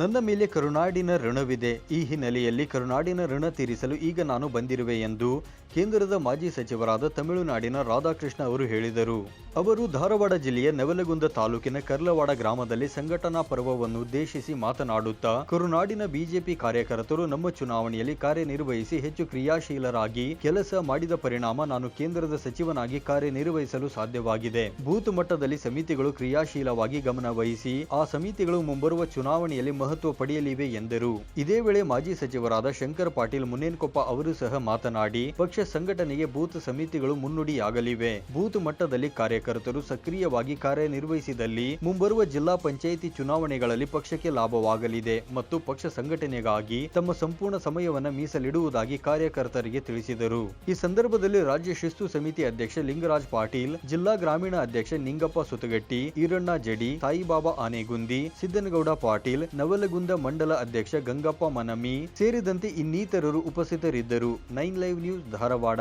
ನನ್ನ ಮೇಲೆ ಕರುನಾಡಿನ ಋಣವಿದೆ. ಈ ಹಿನ್ನೆಲೆಯಲ್ಲಿ ಕರುನಾಡಿನ ಋಣ ತೀರಿಸಲು ಈಗ ನಾನು ಬಂದಿರುವೆ ಎಂದು ಕೇಂದ್ರದ ಮಾಜಿ ಸಚಿವರಾದ ತಮಿಳುನಾಡಿನ ರಾಧಾಕೃಷ್ಣ ಅವರು ಹೇಳಿದರು. ಅವರು ಧಾರವಾಡ ಜಿಲ್ಲೆಯ ನವಲಗುಂದ ತಾಲೂಕಿನ ಕರ್ಲವಾಡ ಗ್ರಾಮದಲ್ಲಿ ಸಂಘಟನಾ ಪರ್ವವನ್ನು ಉದ್ದೇಶಿಸಿ ಮಾತನಾಡುತ್ತಾ, ಕರುನಾಡಿನ ಬಿಜೆಪಿ ಕಾರ್ಯಕರ್ತರು ನಮ್ಮ ಚುನಾವಣೆಯಲ್ಲಿ ಕಾರ್ಯನಿರ್ವಹಿಸಿ ಹೆಚ್ಚು ಕ್ರಿಯಾಶೀಲರಾಗಿ ಕೆಲಸ ಮಾಡಿದ ಪರಿಣಾಮ ನಾನು ಕೇಂದ್ರದ ಸಚಿವನಾಗಿ ಕಾರ್ಯನಿರ್ವಹಿಸಲು ಸಾಧ್ಯವಾಗಿದೆ. ಬೂತ್ ಮಟ್ಟದಲ್ಲಿ ಸಮಿತಿಗಳು ಕ್ರಿಯಾಶೀಲವಾಗಿ ಗಮನವಹಿಸಿ, ಆ ಸಮಿತಿಗಳು ಮುಂಬರುವ ಚುನಾವಣೆಯಲ್ಲಿ ಮಹತ್ವ ಪಡೆಯಲಿವೆ ಎಂದರು. ಇದೇ ವೇಳೆ ಮಾಜಿ ಸಚಿವರಾದ ಶಂಕರ್ ಪಾಟೀಲ್ ಮುನೇನ್ಕೊಪ್ಪ ಅವರು ಸಹ ಮಾತನಾಡಿ, ಪಕ್ಷ ಸಂಘಟನೆಗೆ ಬೂತ್ ಸಮಿತಿಗಳು ಮುನ್ನುಡಿಯಾಗಲಿವೆ. ಬೂತ್ ಮಟ್ಟದಲ್ಲಿ ಕಾರ್ಯಕರ್ತರು ಸಕ್ರಿಯವಾಗಿ ಕಾರ್ಯನಿರ್ವಹಿಸಿದಲ್ಲಿ ಮುಂಬರುವ ಜಿಲ್ಲಾ ಪಂಚಾಯಿತಿ ಚುನಾವಣೆಗಳಲ್ಲಿ ಪಕ್ಷಕ್ಕೆ ಲಾಭವಾಗಲಿದೆ ಮತ್ತು ಪಕ್ಷ ಸಂಘಟನೆಗಾಗಿ ತಮ್ಮ ಸಂಪೂರ್ಣ ಸಮಯವನ್ನು ಮೀಸಲಿಡುವುದಾಗಿ ಕಾರ್ಯಕರ್ತರಿಗೆ ತಿಳಿಸಿದರು. ಈ ಸಂದರ್ಭದಲ್ಲಿ ರಾಜ್ಯ ಶಿಸ್ತು ಸಮಿತಿ ಅಧ್ಯಕ್ಷ ಲಿಂಗರಾಜ್ ಪಾಟೀಲ್, ಜಿಲ್ಲಾ ಗ್ರಾಮೀಣ ಅಧ್ಯಕ್ಷ ನಿಂಗಪ್ಪ ಸುತಗಟ್ಟಿ, ಈರಣ್ಣ ಜಡಿ, ಸಾಯಿಬಾಬಾ ಆನೆಗುಂದಿ, ಸಿದ್ದನಗೌಡ ಪಾಟೀಲ್ ನವಲಗುಂದ ಮಂಡಲ ಅಧ್ಯಕ್ಷ ಗಂಗಪ್ಪ ಮನಮಿ ಸೇರಿದಂತೆ ಇನ್ನಿತರರು ಉಪಸ್ಥಿತರಿದ್ದರು. Nine live news Dharwad.